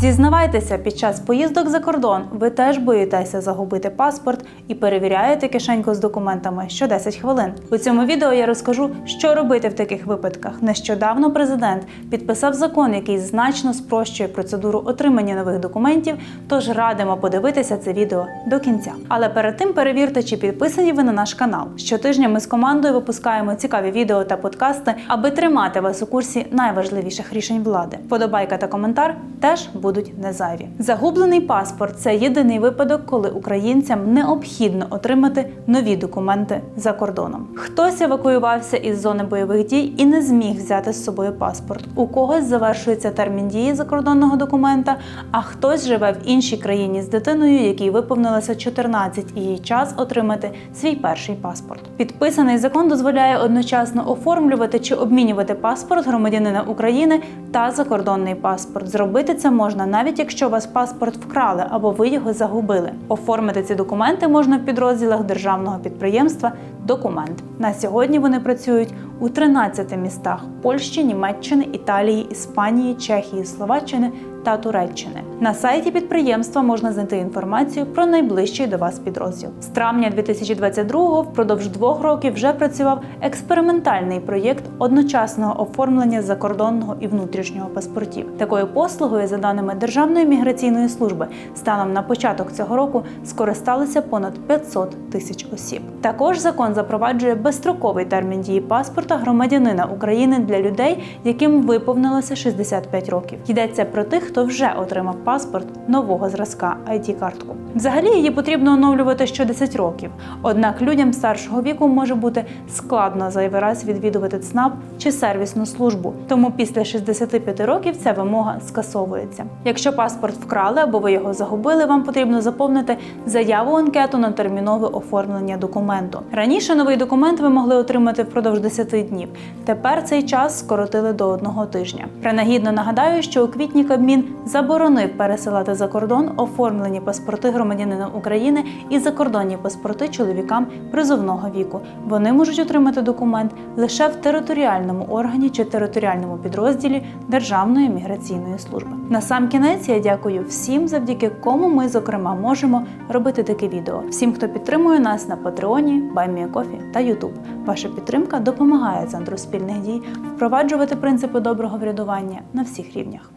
Зізнавайтеся, під час поїздок за кордон ви теж боїтеся загубити паспорт і перевіряєте кишеньку з документами що 10 хвилин. У цьому відео я розкажу, що робити в таких випадках. Нещодавно президент підписав закон, який значно спрощує процедуру отримання нових документів. Тож радимо подивитися це відео до кінця. Але перед тим перевірте, чи підписані ви на наш канал. Щотижня ми з командою випускаємо цікаві відео та подкасти, аби тримати вас у курсі найважливіших рішень влади. Подобайка та коментар теж будуть не зайві. Загублений паспорт це єдиний випадок, коли українцям необхідно отримати нові документи за кордоном. Хтось евакуювався із зони бойових дій і не зміг взяти з собою паспорт. У когось завершується термін дії закордонного документа, а хтось живе в іншій країні з дитиною, якій виповнилося 14 і їй час отримати свій перший паспорт. Підписаний закон дозволяє одночасно оформлювати чи обмінювати паспорт громадянина України та закордонний паспорт. Зробити це можна навіть якщо вас паспорт вкрали або ви його загубили. Оформити ці документи можна в підрозділах державного підприємства Документ. На сьогодні вони працюють у 13 містах Польщі, Німеччини, Італії, Іспанії, Чехії, Словаччини та Туреччини. На сайті підприємства можна знайти інформацію про найближчий до вас підрозділ. З травня 2022-го впродовж двох років вже працював експериментальний проєкт одночасного оформлення закордонного і внутрішнього паспортів. Такою послугою, за даними Державної міграційної служби, станом на початок цього року скористалися понад 500 тисяч осіб. Також закон запроваджує безстроковий термін дії паспорта громадянина України для людей, яким виповнилося 65 років. Йдеться про тих, хто вже отримав паспорт нового зразка id картку Взагалі її потрібно оновлювати що 10 років. Однак людям старшого віку може бути складно зайвий раз відвідувати ЦНАП чи сервісну службу. Тому після 65 років ця вимога скасовується. Якщо паспорт вкрали або ви його загубили, вам потрібно заповнити заяву анкету на термінове оформлення документу. Раніше новий документ ви могли отримати впродовж 10 днів. Тепер цей час скоротили до одного тижня. Принагідно нагадаю, що у квітні Кабмін заборонив пересилати за кордон оформлені паспорти громадянина України і закордонні паспорти чоловікам призовного віку. Вони можуть отримати документ лише в територіальному органі чи територіальному підрозділі Державної міграційної служби. На сам кінець я дякую всім, завдяки кому ми, зокрема, можемо робити таке відео. Всім, хто підтримує нас на Патреоні, Байміякофі та Ютуб. Ваша підтримка допомагає центру спільних дій впроваджувати принципи доброго врядування на всіх рівнях.